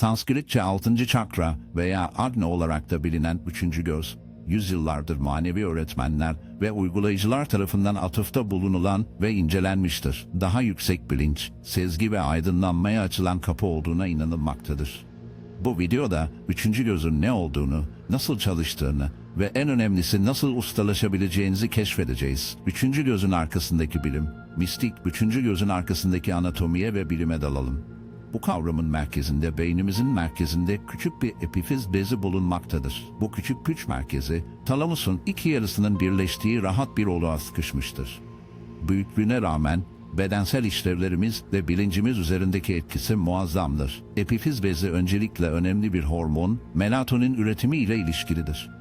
Sanskritçe 6. çakra veya Agni olarak da bilinen üçüncü göz, yüzyıllardır manevi öğretmenler ve uygulayıcılar tarafından atıfta bulunulan ve incelenmiştir. Daha yüksek bilinç, sezgi ve aydınlanmaya açılan kapı olduğuna inanılmaktadır. Bu videoda üçüncü gözün ne olduğunu, nasıl çalıştığını ve en önemlisi nasıl ustalaşabileceğinizi keşfedeceğiz. Üçüncü gözün arkasındaki bilim, mistik üçüncü gözün arkasındaki anatomiye ve bilime dalalım. Bu kavramın merkezinde, beynimizin merkezinde küçük bir epifiz bezi bulunmaktadır. Bu küçük güç merkezi, talamusun iki yarısının birleştiği rahat bir oluğa sıkışmıştır. Büyüklüğüne rağmen bedensel işlevlerimiz ve bilincimiz üzerindeki etkisi muazzamdır. Epifiz bezi öncelikle önemli bir hormon, melatonin üretimi ile ilişkilidir.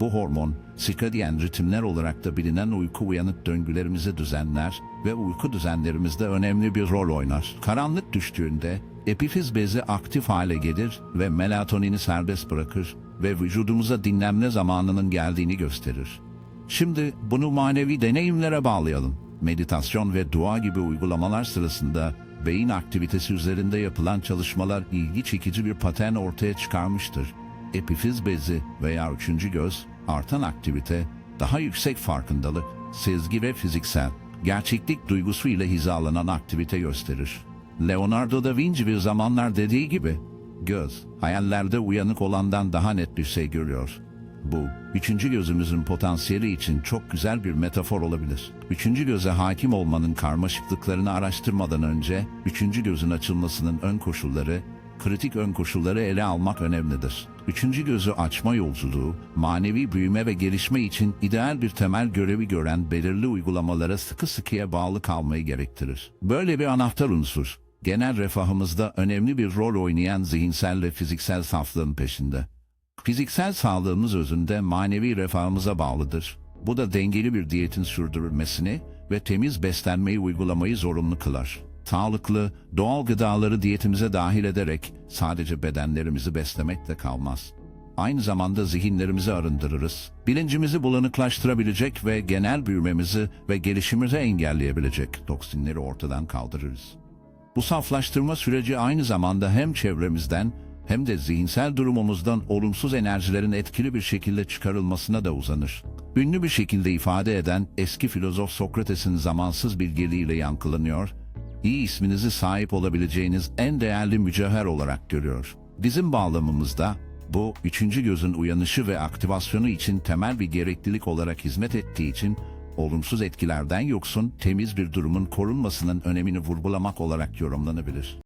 Bu hormon, sirkadiyen ritimler olarak da bilinen uyku uyanık döngülerimizi düzenler ve uyku düzenlerimizde önemli bir rol oynar. Karanlık düştüğünde epifiz bezi aktif hale gelir ve melatonini serbest bırakır ve vücudumuza dinlenme zamanının geldiğini gösterir. Şimdi bunu manevi deneyimlere bağlayalım. Meditasyon ve dua gibi uygulamalar sırasında beyin aktivitesi üzerinde yapılan çalışmalar ilgi çekici bir patern ortaya çıkarmıştır. Epifiz bezi veya üçüncü göz, artan aktivite, daha yüksek farkındalık, sezgi ve fiziksel, gerçeklik duygusu ile hizalanan aktivite gösterir. Leonardo da Vinci bir zamanlar dediği gibi, göz, hayallerde uyanık olandan daha net bir şey görüyor. Bu, üçüncü gözümüzün potansiyeli için çok güzel bir metafor olabilir. Üçüncü göze hakim olmanın karmaşıklıklarını araştırmadan önce, üçüncü gözün açılmasının ön koşulları, kritik ön koşulları ele almak önemlidir. Üçüncü gözü açma yolculuğu, manevi büyüme ve gelişme için ideal bir temel görevi gören belirli uygulamalara sıkı sıkıya bağlı kalmayı gerektirir. Böyle bir anahtar unsur, genel refahımızda önemli bir rol oynayan zihinsel ve fiziksel saflığın peşinde. Fiziksel sağlığımız özünde manevi refahımıza bağlıdır. Bu da dengeli bir diyetin sürdürülmesini ve temiz beslenmeyi uygulamayı zorunlu kılar. Sağlıklı, doğal gıdaları diyetimize dahil ederek sadece bedenlerimizi beslemekle kalmaz. Aynı zamanda zihinlerimizi arındırırız. Bilincimizi bulanıklaştırabilecek ve genel büyümemizi ve gelişimimizi engelleyebilecek toksinleri ortadan kaldırırız. Bu saflaştırma süreci aynı zamanda hem çevremizden hem de zihinsel durumumuzdan olumsuz enerjilerin etkili bir şekilde çıkarılmasına da uzanır. Ünlü bir şekilde ifade eden eski filozof Sokrates'in zamansız bilgeliğiyle yankılanıyor, iyi isminizi sahip olabileceğiniz en değerli mücevher olarak görüyor. Bizim bağlamımızda bu üçüncü gözün uyanışı ve aktivasyonu için temel bir gereklilik olarak hizmet ettiği için olumsuz etkilerden yoksun temiz bir durumun korunmasının önemini vurgulamak olarak yorumlanabilir.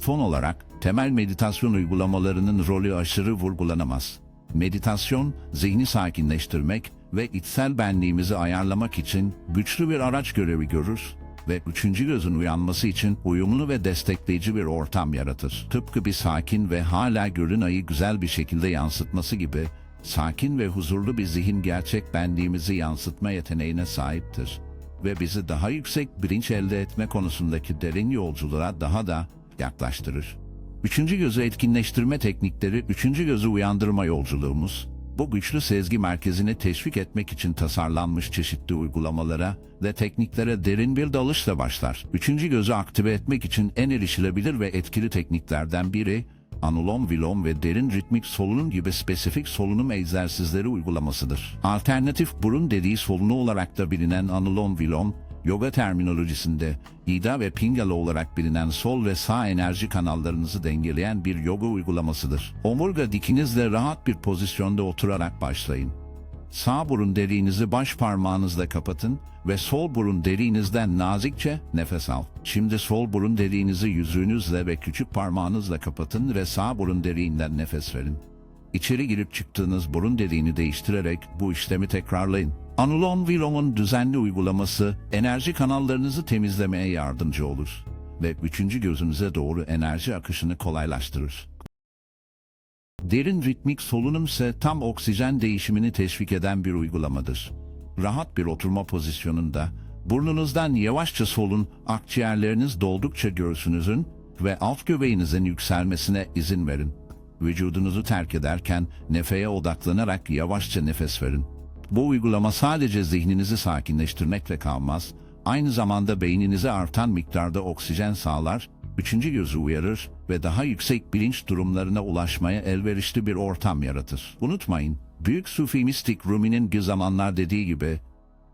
Fon olarak temel meditasyon uygulamalarının rolü aşırı vurgulanamaz. Meditasyon, zihni sakinleştirmek ve içsel benliğimizi ayarlamak için güçlü bir araç görevi görür ve üçüncü gözün uyanması için uyumlu ve destekleyici bir ortam yaratır. Tıpkı bir sakin ve hala görün ayı güzel bir şekilde yansıtması gibi, sakin ve huzurlu bir zihin gerçek benliğimizi yansıtma yeteneğine sahiptir ve bizi daha yüksek bilinç elde etme konusundaki derin yolculuğa daha da yaklaştırır. Üçüncü gözü etkinleştirme teknikleri üçüncü gözü uyandırma yolculuğumuz, bu güçlü sezgi merkezini teşvik etmek için tasarlanmış çeşitli uygulamalara ve tekniklere derin bir dalışla başlar. Üçüncü gözü aktive etmek için en erişilebilir ve etkili tekniklerden biri, anulom vilom ve derin ritmik solunum gibi spesifik solunum egzersizleri uygulamasıdır. Alternatif burun dediği solunu olarak da bilinen anulom vilom, yoga terminolojisinde ida ve pingala olarak bilinen sol ve sağ enerji kanallarınızı dengeleyen bir yoga uygulamasıdır. Omurga dikinizle rahat bir pozisyonda oturarak başlayın. Sağ burun deliğinizi baş parmağınızla kapatın ve sol burun deliğinizden nazikçe nefes al. Şimdi sol burun deliğinizi yüzüğünüzle ve küçük parmağınızla kapatın ve sağ burun deliğinden nefes verin. İçeri girip çıktığınız burun deliğini değiştirerek bu işlemi tekrarlayın. Anulom Vilom'un düzenli uygulaması enerji kanallarınızı temizlemeye yardımcı olur ve üçüncü gözünüze doğru enerji akışını kolaylaştırır. Derin ritmik solunum ise tam oksijen değişimini teşvik eden bir uygulamadır. Rahat bir oturma pozisyonunda burnunuzdan yavaşça solun, akciğerleriniz doldukça göğsünüzün ve alt göbeğinizin yükselmesine izin verin. Vücudunuzu terk ederken nefeye odaklanarak yavaşça nefes verin. Bu uygulama sadece zihninizi sakinleştirmekle kalmaz, aynı zamanda beyninize artan miktarda oksijen sağlar üçüncü gözü uyarır ve daha yüksek bilinç durumlarına ulaşmaya elverişli bir ortam yaratır. Unutmayın, büyük Sufi mistik Rumi'nin bir zamanlar dediği gibi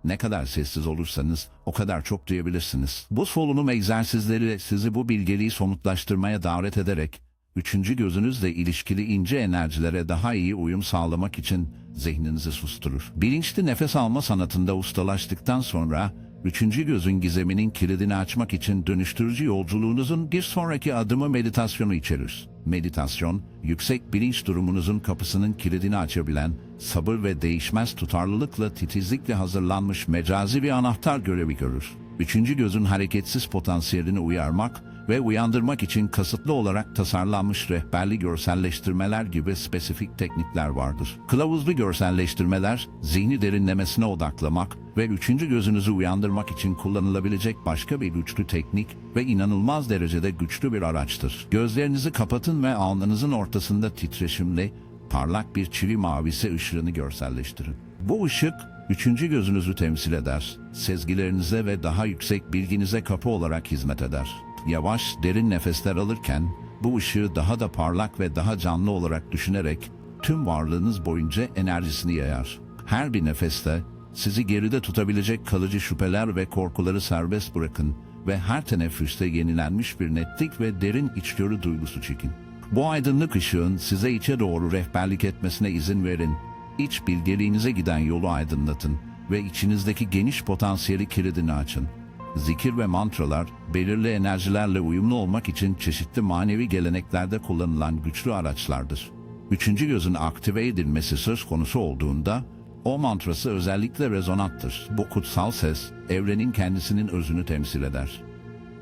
ne kadar sessiz olursanız o kadar çok duyabilirsiniz. Bu solunum egzersizleri sizi bu bilgeliği somutlaştırmaya davet ederek üçüncü gözünüzle ilişkili ince enerjilere daha iyi uyum sağlamak için zihninizi susturur. Bilinçli nefes alma sanatında ustalaştıktan sonra üçüncü gözün gizeminin kilidini açmak için dönüştürücü yolculuğunuzun bir sonraki adımı meditasyonu içerir. Meditasyon, yüksek bilinç durumunuzun kapısının kilidini açabilen, sabır ve değişmez tutarlılıkla titizlikle hazırlanmış mecazi bir anahtar görevi görür. Üçüncü gözün hareketsiz potansiyelini uyarmak ve uyandırmak için kasıtlı olarak tasarlanmış rehberli görselleştirmeler gibi spesifik teknikler vardır. Kılavuzlu görselleştirmeler, zihni derinlemesine odaklamak ve üçüncü gözünüzü uyandırmak için kullanılabilecek başka bir güçlü teknik ve inanılmaz derecede güçlü bir araçtır. Gözlerinizi kapatın ve alnınızın ortasında titreşimli, parlak bir çivi mavisi ışığını görselleştirin. Bu ışık, üçüncü gözünüzü temsil eder, sezgilerinize ve daha yüksek bilginize kapı olarak hizmet eder. Yavaş, derin nefesler alırken, bu ışığı daha da parlak ve daha canlı olarak düşünerek tüm varlığınız boyunca enerjisini yayar. Her bir nefeste sizi geride tutabilecek kalıcı şüpheler ve korkuları serbest bırakın ve her teneffüste yenilenmiş bir netlik ve derin içgörü duygusu çekin. Bu aydınlık ışığın size içe doğru rehberlik etmesine izin verin. İç bilgeliğinize giden yolu aydınlatın ve içinizdeki geniş potansiyeli kilidini açın. Zikir ve mantralar, belirli enerjilerle uyumlu olmak için çeşitli manevi geleneklerde kullanılan güçlü araçlardır. Üçüncü gözün aktive edilmesi söz konusu olduğunda, o mantrası özellikle rezonanttır. Bu kutsal ses, evrenin kendisinin özünü temsil eder.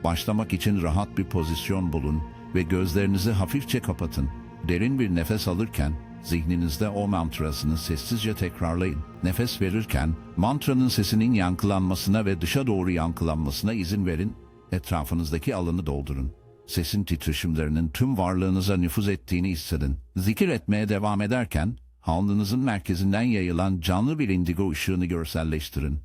Başlamak için rahat bir pozisyon bulun ve gözlerinizi hafifçe kapatın. Derin bir nefes alırken, zihninizde o mantrasını sessizce tekrarlayın. Nefes verirken, mantranın sesinin yankılanmasına ve dışa doğru yankılanmasına izin verin, etrafınızdaki alanı doldurun. Sesin titreşimlerinin tüm varlığınıza nüfuz ettiğini hissedin. Zikir etmeye devam ederken, alnınızın merkezinden yayılan canlı bir indigo ışığını görselleştirin.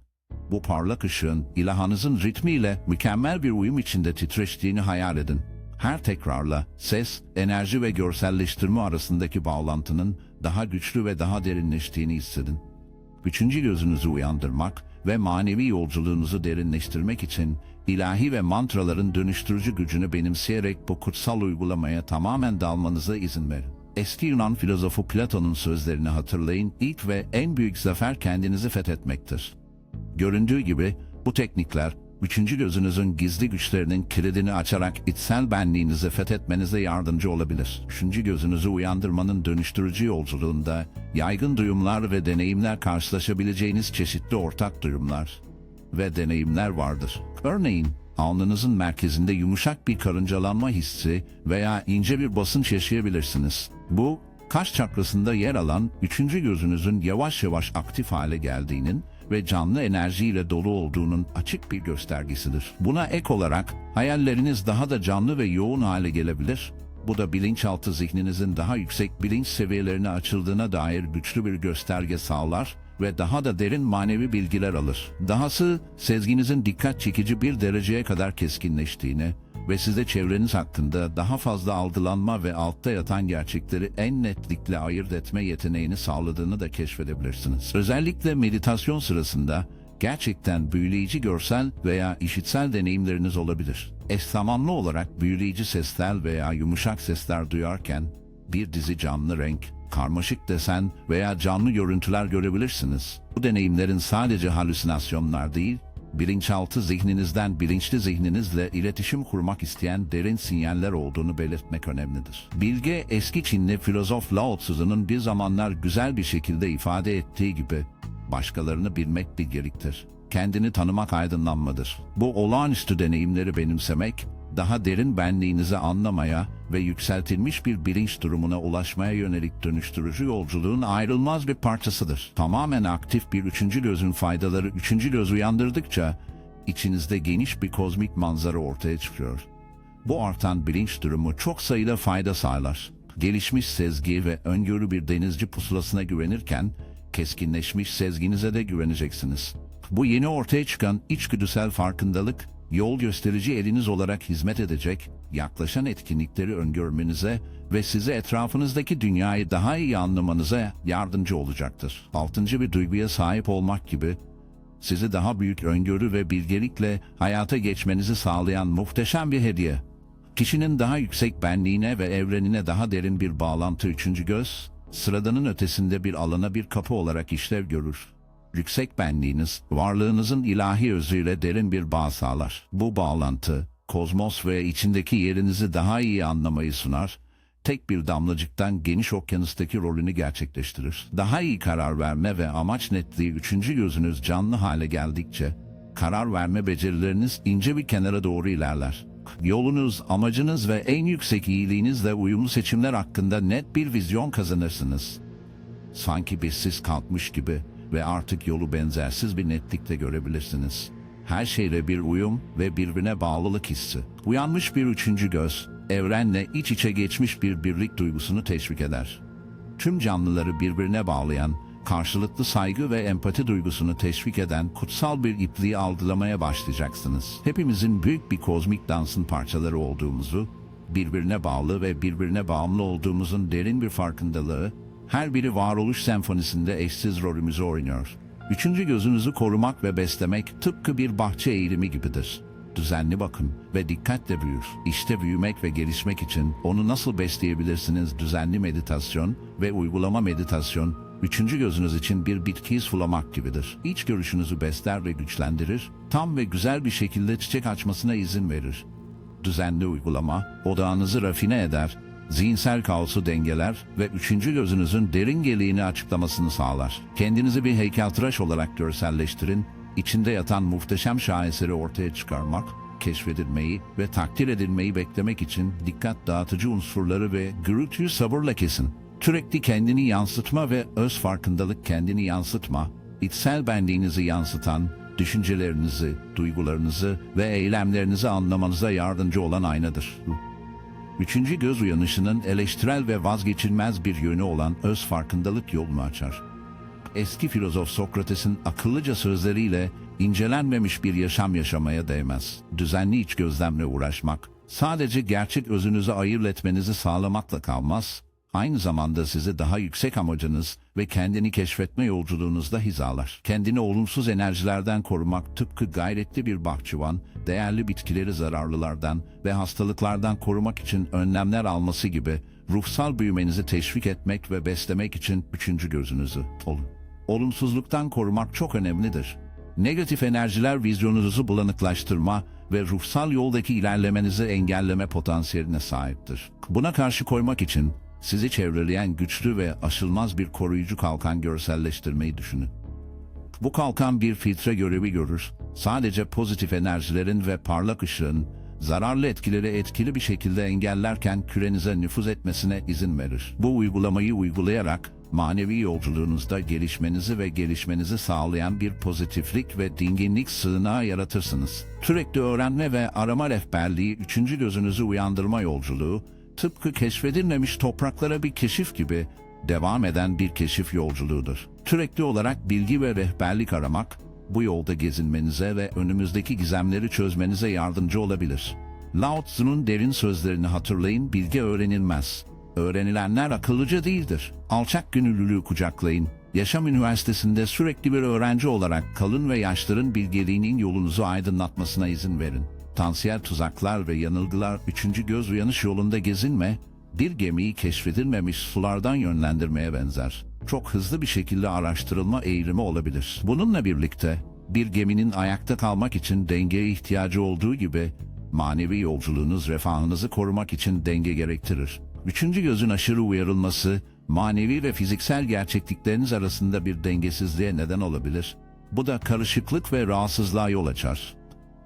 Bu parlak ışığın ilahanızın ritmiyle mükemmel bir uyum içinde titreştiğini hayal edin. Her tekrarla ses, enerji ve görselleştirme arasındaki bağlantının daha güçlü ve daha derinleştiğini hissedin. Üçüncü gözünüzü uyandırmak ve manevi yolculuğunuzu derinleştirmek için ilahi ve mantraların dönüştürücü gücünü benimseyerek bu kutsal uygulamaya tamamen dalmanıza izin verin. Eski Yunan filozofu Platon'un sözlerini hatırlayın, ilk ve en büyük zafer kendinizi fethetmektir. Göründüğü gibi bu teknikler üçüncü gözünüzün gizli güçlerinin kilidini açarak içsel benliğinizi fethetmenize yardımcı olabilir. Üçüncü gözünüzü uyandırmanın dönüştürücü yolculuğunda yaygın duyumlar ve deneyimler karşılaşabileceğiniz çeşitli ortak duyumlar ve deneyimler vardır. Örneğin alnınızın merkezinde yumuşak bir karıncalanma hissi veya ince bir basınç yaşayabilirsiniz. Bu kaş çakrasında yer alan üçüncü gözünüzün yavaş yavaş aktif hale geldiğinin ve canlı enerjiyle dolu olduğunun açık bir göstergesidir. Buna ek olarak hayalleriniz daha da canlı ve yoğun hale gelebilir. Bu da bilinçaltı zihninizin daha yüksek bilinç seviyelerine açıldığına dair güçlü bir gösterge sağlar ve daha da derin manevi bilgiler alır. Dahası sezginizin dikkat çekici bir dereceye kadar keskinleştiğini ve size çevreniz hakkında daha fazla algılanma ve altta yatan gerçekleri en netlikle ayırt etme yeteneğini sağladığını da keşfedebilirsiniz. Özellikle meditasyon sırasında gerçekten büyüleyici görsel veya işitsel deneyimleriniz olabilir. Eş zamanlı olarak büyüleyici sesler veya yumuşak sesler duyarken bir dizi canlı renk, karmaşık desen veya canlı görüntüler görebilirsiniz. Bu deneyimlerin sadece halüsinasyonlar değil, bilinçaltı zihninizden bilinçli zihninizle iletişim kurmak isteyen derin sinyaller olduğunu belirtmek önemlidir. Bilge eski Çinli filozof Lao Tzu'nun bir zamanlar güzel bir şekilde ifade ettiği gibi başkalarını bilmek bilgeliktir. Kendini tanımak aydınlanmadır. Bu olağanüstü deneyimleri benimsemek, daha derin benliğinizi anlamaya ve yükseltilmiş bir bilinç durumuna ulaşmaya yönelik dönüştürücü yolculuğun ayrılmaz bir parçasıdır. Tamamen aktif bir üçüncü gözün faydaları üçüncü göz uyandırdıkça içinizde geniş bir kozmik manzara ortaya çıkıyor. Bu artan bilinç durumu çok sayıda fayda sağlar. Gelişmiş sezgi ve öngörü bir denizci pusulasına güvenirken, keskinleşmiş sezginize de güveneceksiniz. Bu yeni ortaya çıkan içgüdüsel farkındalık, yol gösterici eliniz olarak hizmet edecek, yaklaşan etkinlikleri öngörmenize ve size etrafınızdaki dünyayı daha iyi anlamanıza yardımcı olacaktır. Altıncı bir duyguya sahip olmak gibi sizi daha büyük öngörü ve bilgelikle hayata geçmenizi sağlayan muhteşem bir hediye. Kişinin daha yüksek benliğine ve evrenine daha derin bir bağlantı üçüncü göz, sıradanın ötesinde bir alana bir kapı olarak işlev görür. Yüksek benliğiniz, varlığınızın ilahi özüyle derin bir bağ sağlar. Bu bağlantı, kozmos ve içindeki yerinizi daha iyi anlamayı sunar, tek bir damlacıktan geniş okyanustaki rolünü gerçekleştirir. Daha iyi karar verme ve amaç netliği üçüncü gözünüz canlı hale geldikçe, karar verme becerileriniz ince bir kenara doğru ilerler. Yolunuz, amacınız ve en yüksek iyiliğinizle uyumlu seçimler hakkında net bir vizyon kazanırsınız. Sanki bir sis kalkmış gibi ve artık yolu benzersiz bir netlikle görebilirsiniz. Her şeyle bir uyum ve birbirine bağlılık hissi. Uyanmış bir üçüncü göz, evrenle iç içe geçmiş bir birlik duygusunu teşvik eder. Tüm canlıları birbirine bağlayan, karşılıklı saygı ve empati duygusunu teşvik eden kutsal bir ipliği algılamaya başlayacaksınız. Hepimizin büyük bir kozmik dansın parçaları olduğumuzu, birbirine bağlı ve birbirine bağımlı olduğumuzun derin bir farkındalığı, her biri varoluş senfonisinde eşsiz rolümüzü oynuyor. Üçüncü gözünüzü korumak ve beslemek tıpkı bir bahçe eğilimi gibidir. Düzenli bakın ve dikkatle büyür. İşte büyümek ve gelişmek için onu nasıl besleyebilirsiniz? Düzenli meditasyon ve uygulama meditasyon, üçüncü gözünüz için bir bitkiyi sulamak gibidir. İç görüşünüzü besler ve güçlendirir, tam ve güzel bir şekilde çiçek açmasına izin verir düzenli uygulama odağınızı rafine eder, zihinsel kaosu dengeler ve üçüncü gözünüzün derin geliğini açıklamasını sağlar. Kendinizi bir heykeltıraş olarak görselleştirin, içinde yatan muhteşem şaheseri ortaya çıkarmak, keşfedilmeyi ve takdir edilmeyi beklemek için dikkat dağıtıcı unsurları ve gürültüyü sabırla kesin. Sürekli kendini yansıtma ve öz farkındalık kendini yansıtma, içsel benliğinizi yansıtan, düşüncelerinizi, duygularınızı ve eylemlerinizi anlamanıza yardımcı olan aynadır. Üçüncü göz uyanışının eleştirel ve vazgeçilmez bir yönü olan öz farkındalık yolunu açar. Eski filozof Sokrates'in akıllıca sözleriyle incelenmemiş bir yaşam yaşamaya değmez. Düzenli iç gözlemle uğraşmak, sadece gerçek özünüzü ayırt etmenizi sağlamakla kalmaz, aynı zamanda sizi daha yüksek amacınız ve kendini keşfetme yolculuğunuzda hizalar. Kendini olumsuz enerjilerden korumak tıpkı gayretli bir bahçıvan, değerli bitkileri zararlılardan ve hastalıklardan korumak için önlemler alması gibi ruhsal büyümenizi teşvik etmek ve beslemek için üçüncü gözünüzü olun. Olumsuzluktan korumak çok önemlidir. Negatif enerjiler vizyonunuzu bulanıklaştırma ve ruhsal yoldaki ilerlemenizi engelleme potansiyeline sahiptir. Buna karşı koymak için sizi çevreleyen güçlü ve aşılmaz bir koruyucu kalkan görselleştirmeyi düşünün. Bu kalkan bir filtre görevi görür. Sadece pozitif enerjilerin ve parlak ışığın zararlı etkileri etkili bir şekilde engellerken kürenize nüfuz etmesine izin verir. Bu uygulamayı uygulayarak manevi yolculuğunuzda gelişmenizi ve gelişmenizi sağlayan bir pozitiflik ve dinginlik sığınağı yaratırsınız. Sürekli öğrenme ve arama rehberliği üçüncü gözünüzü uyandırma yolculuğu, tıpkı keşfedilmemiş topraklara bir keşif gibi devam eden bir keşif yolculuğudur. Sürekli olarak bilgi ve rehberlik aramak, bu yolda gezinmenize ve önümüzdeki gizemleri çözmenize yardımcı olabilir. Lao Tzu'nun derin sözlerini hatırlayın, bilgi öğrenilmez. Öğrenilenler akıllıca değildir. Alçak gönüllülüğü kucaklayın. Yaşam Üniversitesi'nde sürekli bir öğrenci olarak kalın ve yaşların bilgeliğinin yolunuzu aydınlatmasına izin verin. Tansiyel tuzaklar ve yanılgılar üçüncü göz uyanış yolunda gezinme, bir gemiyi keşfedilmemiş sulardan yönlendirmeye benzer. Çok hızlı bir şekilde araştırılma eğilimi olabilir. Bununla birlikte bir geminin ayakta kalmak için dengeye ihtiyacı olduğu gibi manevi yolculuğunuz refahınızı korumak için denge gerektirir. Üçüncü gözün aşırı uyarılması, manevi ve fiziksel gerçeklikleriniz arasında bir dengesizliğe neden olabilir. Bu da karışıklık ve rahatsızlığa yol açar.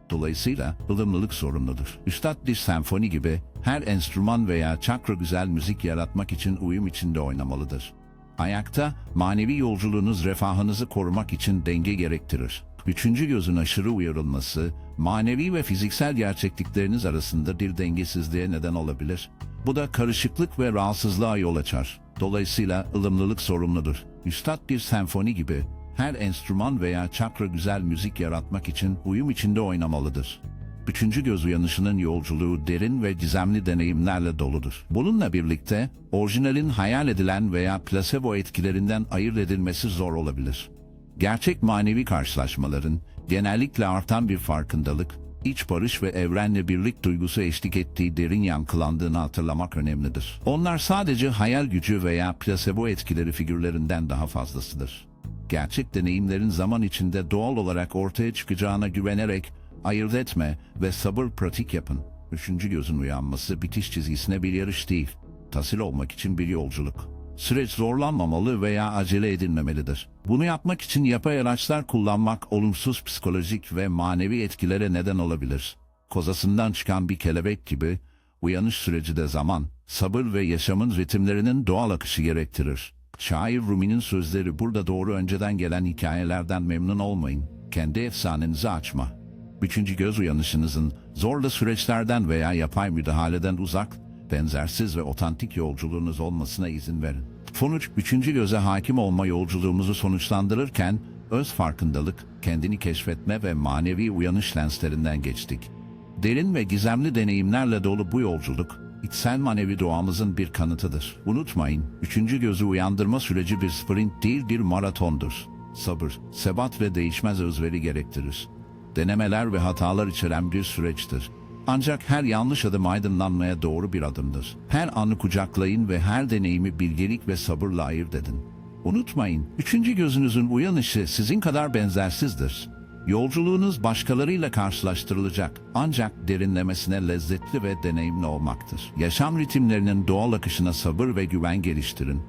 Dolayısıyla ılımlılık sorumludur. Üstad bir senfoni gibi her enstrüman veya çakra güzel müzik yaratmak için uyum içinde oynamalıdır. Ayakta manevi yolculuğunuz refahınızı korumak için denge gerektirir. Üçüncü gözün aşırı uyarılması, manevi ve fiziksel gerçeklikleriniz arasında bir dengesizliğe neden olabilir. Bu da karışıklık ve rahatsızlığa yol açar. Dolayısıyla ılımlılık sorumludur. Üstad bir senfoni gibi her enstrüman veya çakra güzel müzik yaratmak için uyum içinde oynamalıdır. üçüncü göz uyanışının yolculuğu derin ve gizemli deneyimlerle doludur. Bununla birlikte orijinalin hayal edilen veya plasebo etkilerinden ayırt edilmesi zor olabilir. Gerçek manevi karşılaşmaların genellikle artan bir farkındalık, iç barış ve evrenle birlik duygusu eşlik ettiği derin yankılandığını hatırlamak önemlidir. Onlar sadece hayal gücü veya plasebo etkileri figürlerinden daha fazlasıdır. Gerçek deneyimlerin zaman içinde doğal olarak ortaya çıkacağına güvenerek ayırt etme ve sabır pratik yapın. Üçüncü gözün uyanması bitiş çizgisine bir yarış değil, tahsil olmak için bir yolculuk. Süreç zorlanmamalı veya acele edilmemelidir. Bunu yapmak için yapay araçlar kullanmak olumsuz psikolojik ve manevi etkilere neden olabilir. Kozasından çıkan bir kelebek gibi uyanış süreci de zaman, sabır ve yaşamın ritimlerinin doğal akışı gerektirir. Şair Rumi'nin sözleri burada doğru önceden gelen hikayelerden memnun olmayın. Kendi efsanenizi açma. Üçüncü göz uyanışınızın zorlu süreçlerden veya yapay müdahaleden uzak, benzersiz ve otantik yolculuğunuz olmasına izin verin. Sonuç, üçüncü göze hakim olma yolculuğumuzu sonuçlandırırken, öz farkındalık, kendini keşfetme ve manevi uyanış lenslerinden geçtik. Derin ve gizemli deneyimlerle dolu bu yolculuk, içsel manevi doğamızın bir kanıtıdır. Unutmayın, üçüncü gözü uyandırma süreci bir sprint değil bir maratondur. Sabır, sebat ve değişmez özveri gerektirir. Denemeler ve hatalar içeren bir süreçtir. Ancak her yanlış adım aydınlanmaya doğru bir adımdır. Her anı kucaklayın ve her deneyimi bilgelik ve sabırla ayırt edin. Unutmayın, üçüncü gözünüzün uyanışı sizin kadar benzersizdir. Yolculuğunuz başkalarıyla karşılaştırılacak ancak derinlemesine lezzetli ve deneyimli olmaktır. Yaşam ritimlerinin doğal akışına sabır ve güven geliştirin.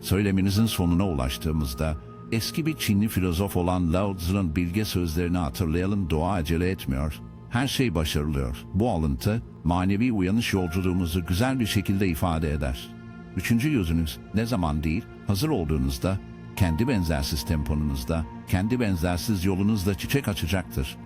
Söyleminizin sonuna ulaştığımızda eski bir Çinli filozof olan Lao Tzu'nun bilge sözlerini hatırlayalım doğa acele etmiyor. Her şey başarılıyor. Bu alıntı manevi uyanış yolculuğumuzu güzel bir şekilde ifade eder. Üçüncü gözünüz ne zaman değil, hazır olduğunuzda, kendi benzersiz temponunuzda, kendi benzersiz yolunuzda çiçek açacaktır.